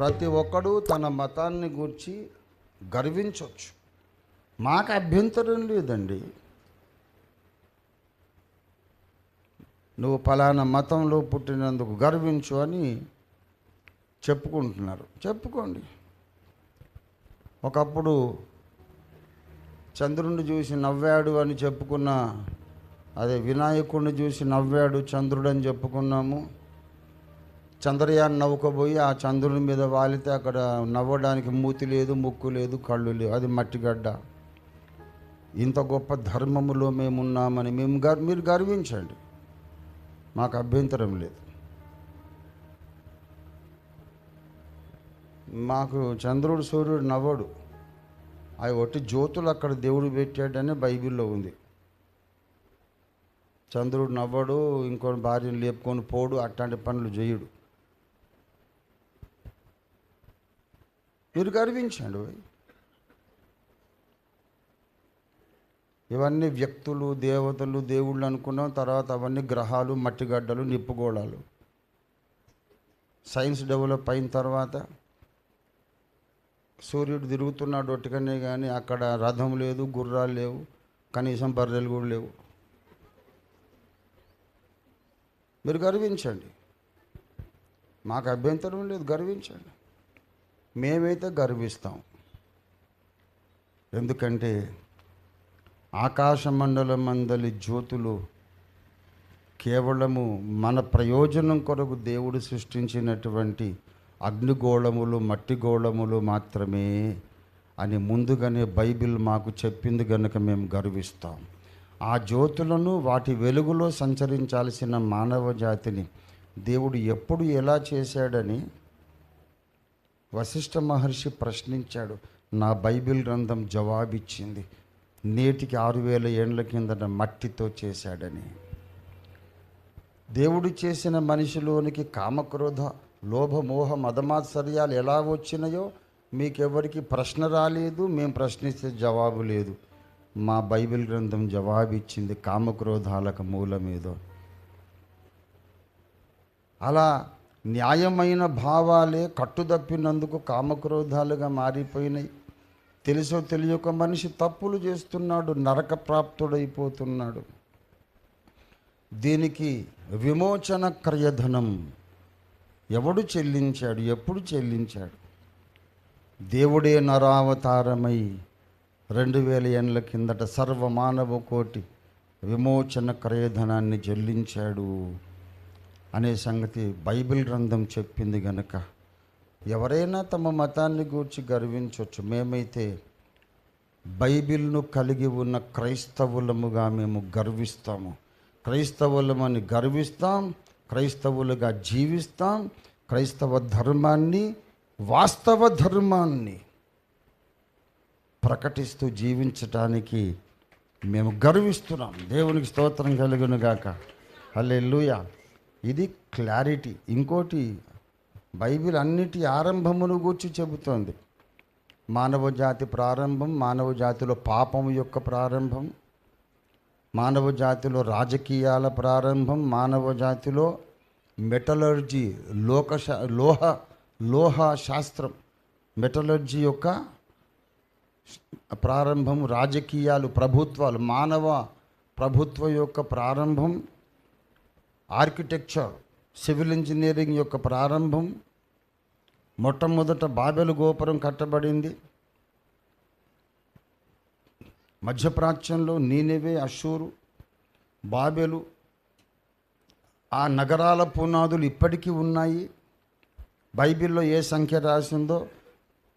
ప్రతి ఒక్కడు తన మతాన్ని గూర్చి గర్వించవచ్చు మాకు అభ్యంతరం లేదండి. నువ్వు ఫలానా మతంలో పుట్టినందుకు గర్వించు అని చెప్పుకుంటున్నారు. చెప్పుకోండి. ఒకప్పుడు చంద్రుడిని చూసి నవ్వాడు అని చెప్పుకున్న అదే వినాయకుడిని చూసి నవ్వాడు చంద్రుడని చెప్పుకున్నాము. చంద్రయాన్ నవ్వుకోబోయి ఆ చంద్రుని మీద వాలితే అక్కడ నవ్వడానికి మూతి లేదు ముక్కు లేదు కళ్ళు లేవు. అది మట్టిగడ్డ. ఇంత గొప్ప ధర్మములో మేమున్నామని మేము గర్ మీరు గర్వించండి. మాకు అభ్యంతరం లేదు. మాకు చంద్రుడు సూర్యుడు నవ్వడు. అవి ఒట్టి జ్యోతులు అక్కడ దేవుడు పెట్టాడని బైబిల్లో ఉంది. చంద్రుడు నవ్వడు ఇంకో భార్యను లేపుకొని పోడు అట్లాంటి పనులు చేయడు మీరు గర్వించండి ఇవన్నీ వ్యక్తులు దేవతలు దేవుళ్ళు అనుకున్నాం తర్వాత అవన్నీ గ్రహాలు మట్టిగడ్డలు నిప్పుగోళాలు సైన్స్ డెవలప్ అయిన తర్వాత సూర్యుడు తిరుగుతున్నాడు ఒట్టుకనే కానీ అక్కడ రథం లేదు గుర్రాలు లేవు కనీసం బర్రెలు కూడా లేవు. మీరు గర్వించండి. మాకు అభ్యంతరం లేదు గర్వించండి. మేమైతే గర్విస్తాం. ఎందుకంటే ఆకాశమండలం మందలి జ్యోతులు కేవలము మన ప్రయోజనం కొరకు దేవుడు సృష్టించినటువంటి అగ్నిగోళములు మట్టి గోళములు మాత్రమే అని ముందుగానే బైబిల్ మాకు చెప్పింది గనుక మేము గర్విస్తాం. ఆ జ్యోతులను వాటి వెలుగులో సంచరించాల్సిన మానవ జాతిని దేవుడు ఎప్పుడు ఎలా చేశాడని వశిష్ఠ మహర్షి ప్రశ్నించాడు నా బైబిల్ గ్రంథం జవాబిచ్చింది. నేటికి ఆరు వేల ఏండ్ల కిందట మట్టితో చేశాడని. దేవుడు చేసిన మనిషిలోనికి కామక్రోధ లోభమోహ మదమాత్సర్యాలు ఎలా వచ్చినాయో మీకెవరికి ప్రశ్న రాలేదు మేము ప్రశ్నిస్తే జవాబు లేదు. మా బైబిల్ గ్రంథం జవాబిచ్చింది కామక్రోధాలకు మూలమేదో. అలా న్యాయమైన భావాలే కట్టుదప్పినందుకు కామక్రోధాలుగా మారిపోయినాయి. తెలుసో తెలియక మనిషి తప్పులు చేస్తున్నాడు నరక ప్రాప్తుడైపోతున్నాడు. దీనికి విమోచన క్రయధనం ఎవడు చెల్లించాడు ఎప్పుడు చెల్లించాడు? దేవుడే నరావతారమై రెండు వేల ఏళ్ళ కిందట సర్వమానవ కోటి విమోచన క్రయధనాన్ని చెల్లించాడు. అనే సంగతి బైబిల్ గ్రంథం చెప్పింది గనక ఎవరైనా తమ మతాన్ని గూర్చి గర్వించవచ్చు మేమైతే బైబిల్ను కలిగి ఉన్న క్రైస్తవులముగా మేము గర్విస్తాము. క్రైస్తవులమని గర్విస్తాం క్రైస్తవులుగా జీవిస్తాం క్రైస్తవ ధర్మాన్ని వాస్తవ ధర్మాన్ని ప్రకటిస్తూ జీవించటానికి మేము గర్విస్తున్నాం. దేవునికి స్తోత్రం కలుగునుగాక. గాక ఇది క్లారిటీ. ఇంకోటి బైబిల్ అన్నిటి ఆరంభమును గూర్చి చెబుతోంది. మానవ జాతి ప్రారంభం మానవ జాతిలో పాపం యొక్క ప్రారంభం మానవ జాతిలో రాజకీయాల ప్రారంభం మానవ జాతిలో మెటలర్జీ లోక శా- లోహ లోహ శాస్త్రం మెటలర్జీ యొక్క ప్రారంభం రాజకీయాలు ప్రభుత్వాలు మానవ ప్రభుత్వం యొక్క ప్రారంభం ఆర్కిటెక్చర్ సివిల్ ఇంజనీరింగ్ యొక్క ప్రారంభం మొట్టమొదట బాబెలు గోపురం కట్టబడింది. మధ్యప్రాచ్యంలో నీనెవే అషూరు బాబెలు ఆ నగరాల పునాదులు ఇప్పటికీ ఉన్నాయి. బైబిల్లో ఏ సంఖ్య రాసిందో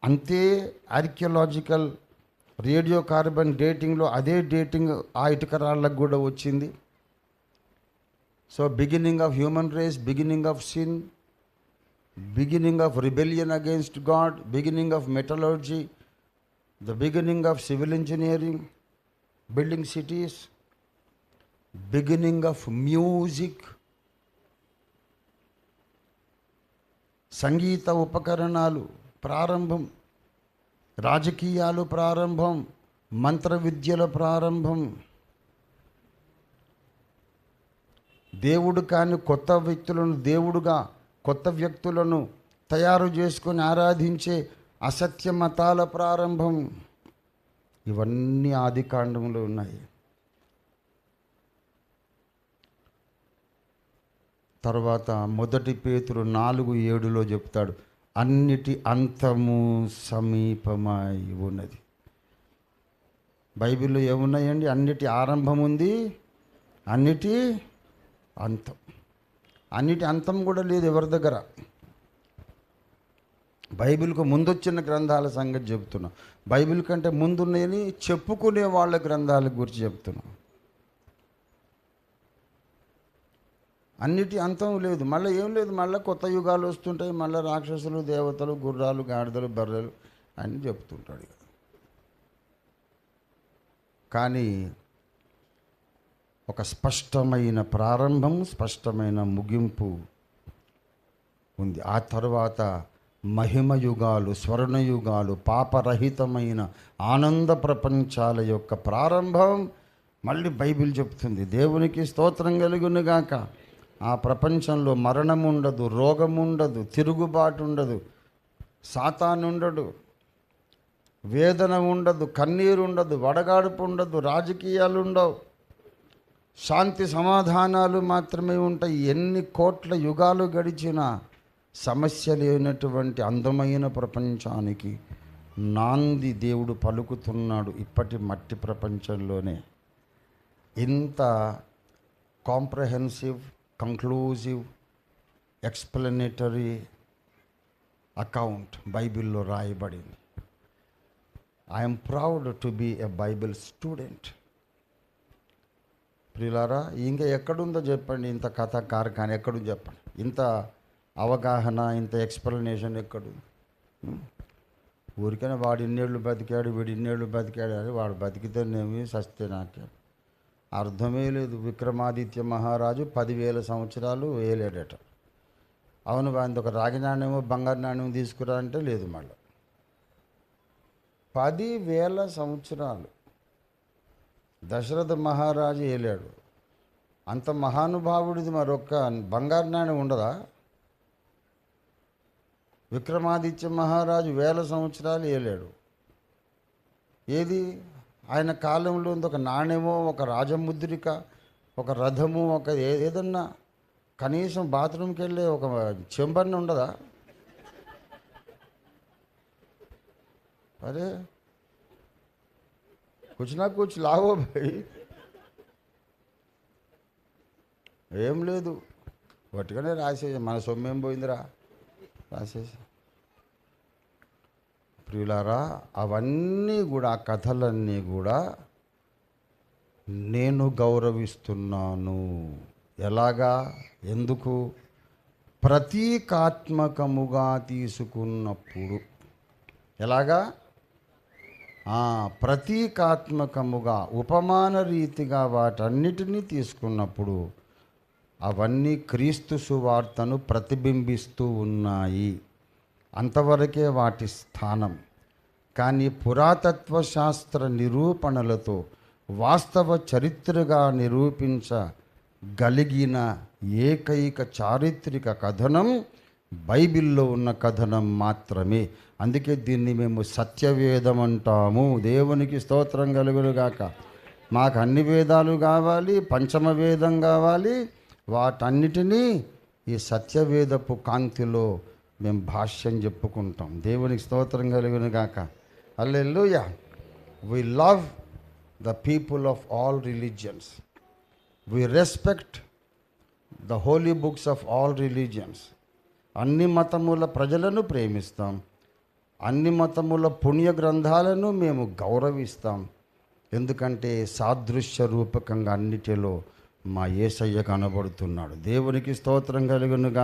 అంతే ఆర్కియలాజికల్ రేడియో కార్బన్ డేటింగ్లో అదే డేటింగ్ ఆ ఇటుకరాళ్ళకు కూడా వచ్చింది. So beginning of human race beginning of sin beginning of rebellion against God beginning of metallurgy the beginning of civil engineering building cities beginning of music సంగీత ఉపకరణాలు ప్రారంభం రాజకీయాలు ప్రారంభం మంత్ర విద్యల ప్రారంభం దేవుడు కాని కొత్త వ్యక్తులను దేవుడుగా కొత్త వ్యక్తులను తయారు చేసుకొని ఆరాధించే అసత్య మతాల ప్రారంభం ఇవన్నీ ఆది కాండంలో ఉన్నాయి. తర్వాత మొదటి పేతురు నాలుగు ఏడులో చెప్తాడు అన్నిటి అంతము సమీపమై ఉన్నది. బైబిల్లో ఏమున్నాయండి? అన్నిటి ఆరంభం ఉంది అన్నిటి అంతం. అన్నిటి అంతం కూడా లేదు ఎవరి దగ్గర? బైబిల్కు ముందొచ్చిన గ్రంథాల సంగతి చెబుతున్నా. బైబిల్ కంటే ముందున్నాయని చెప్పుకునే వాళ్ళ గ్రంథాల గురించి చెబుతున్నా. అన్నిటి అంతం లేదు. మళ్ళీ ఏం లేదు? మళ్ళీ కొత్త యుగాలు వస్తుంటాయి. మళ్ళీ రాక్షసులు దేవతలు గుర్రాలు గాడిదలు బర్రెలు అని చెప్తుంటాడు కానీ ఒక స్పష్టమైన ప్రారంభం స్పష్టమైన ముగింపు ఉంది. ఆ తర్వాత మహిమ యుగాలు స్వర్ణ యుగాలు పాపరహితమైన ఆనంద ప్రపంచాల యొక్క ప్రారంభం మళ్ళీ బైబిల్ చెప్తుంది. దేవునికి స్తోత్రం కలుగునుగాక. ఆ ప్రపంచంలో మరణం ఉండదు రోగం ఉండదు తిరుగుబాటు ఉండదు సాతాను ఉండడు వేదన ఉండదు కన్నీరు ఉండదు వడగాడుపు ఉండదు రాజకీయాలు ఉండవు శాంతి సమాధానాలు మాత్రమే ఉంటాయి. ఎన్ని కోట్ల యుగాలు గడిచినా సమస్య లేనటువంటి అందమైన ప్రపంచానికి నాంది దేవుడు పలుకుతున్నాడు ఇప్పటి మట్టి ప్రపంచంలోనే. ఇంత కాంప్రహెన్సివ్ కంక్లూజివ్ ఎక్స్ప్లెనేటరీ అకౌంట్ బైబిల్లో రాయబడింది. I'm proud to be a Bible student. ప్రియులారా ఇంకా ఎక్కడుందో చెప్పండి. ఇంత కథ కార్ఖాన ఎక్కడుంది చెప్పండి. ఇంత అవగాహన ఇంత ఎక్స్ప్లెనేషన్ ఎక్కడు ఊరికైనా వాడు ఇన్నేళ్ళు బతికాడు వీడు ఇన్నేళ్ళు బతికాడు అని వాడు బతికితేనేమి సస్తే నాకే. అర్థమే లేదు. విక్రమాదిత్య మహారాజు పదివేల సంవత్సరాలు వేయలేడట అవును వాడిని ఒక రాగి నాణ్యమో బంగారు నాణ్యం తీసుకురా అంటే లేదు మళ్ళీ. పదివేల సంవత్సరాలు. దశరథ మహారాజు ఏలాడు అంత మహానుభావుడిది మరొక్క బంగారు నాణ్యం ఉండదా? విక్రమాదిత్య మహారాజు వేల సంవత్సరాలు ఏలాడు. ఏది? ఆయన కాలంలో ఉంది ఒక నాణ్యమో ఒక రాజముద్రిక ఒక రథము ఒక ఏదన్నా కనీసం బాత్రూమ్కి వెళ్ళే ఒక చెంబన్న ఉండదా? అరే कुछ ना कुछ లావో భయ్ ఏం లేదు ఒట్టుగానే రాసేసి మన సొమ్మేం పోయిందిరా రాసేసి ప్రియులారా అవన్నీ కూడా ఆ కథలన్నీ కూడా నేను గౌరవిస్తున్నాను ఎలాగా ఎందుకు ప్రతీకాత్మకముగా తీసుకున్నప్పుడు ఎలాగా ఆ, ప్రతీకాత్మకముగా ఉపమాన రీతిగా వాటన్నిటినీ తీసుకున్నప్పుడు అవన్నీ క్రీస్తు సువార్తను ప్రతిబింబిస్తూ ఉన్నాయి. అంతవరకే వాటి స్థానం. కానీ పురాతత్వ శాస్త్ర నిరూపణలతో వాస్తవ చరిత్రగా నిరూపించగలిగిన ఏకైక చారిత్రక కథనం బైబిల్లో ఉన్న కథనం మాత్రమే. అందుకే దీన్ని మేము సత్యవేదం అంటాము. దేవునికి స్తోత్రం కలుగునుగాక. మాకు అన్ని వేదాలు కావాలి పంచమ వేదం కావాలి. వాటన్నిటినీ ఈ సత్యవేదపు కాంతిలో మేము భాష్యం చెప్పుకుంటాం. దేవునికి స్తోత్రం కలుగునుగాక. Alleluia we love the people of all religions we respect the holy books of all religions అన్ని మతముల ప్రజలను ప్రేమిస్తాం. అన్ని మతముల పుణ్య గ్రంథాలను మేము గౌరవిస్తాం. ఎందుకంటే సాదృశ్య రూపకంగా అన్నిటిలో మా ఏసయ్య కనబడుతున్నాడు. దేవునికి స్తోత్రం కలుగునుగా